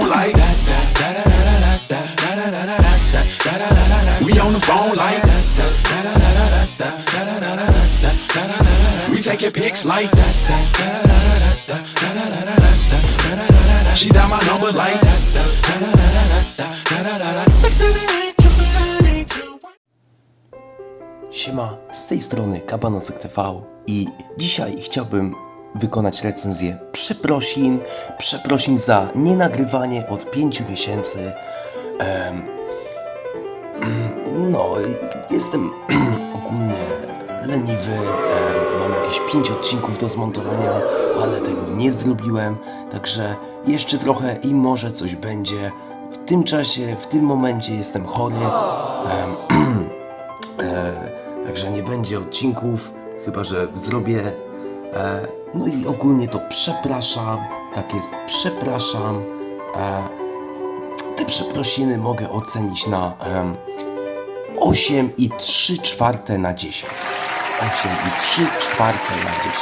phone like We on the phone like We taking pics like She got my number like Siema, z tej strony Kabanosek TV i dzisiaj chciałbym wykonać recenzję przeprosin, przeprosin za nienagrywanie od 5 miesięcy. Mm, no, jestem ogólnie leniwy, mam jakieś 5 odcinków do zmontowania, ale tego nie zrobiłem, także jeszcze trochę i może coś będzie. W tym czasie, w tym momencie jestem chory. E, także nie będzie odcinków, chyba że zrobię. E, no i ogólnie to przepraszam. Tak jest, przepraszam. E, te przeprosiny mogę ocenić na em, 8 i 3 czwarte na 10. 8 i 3 czwarte na 10.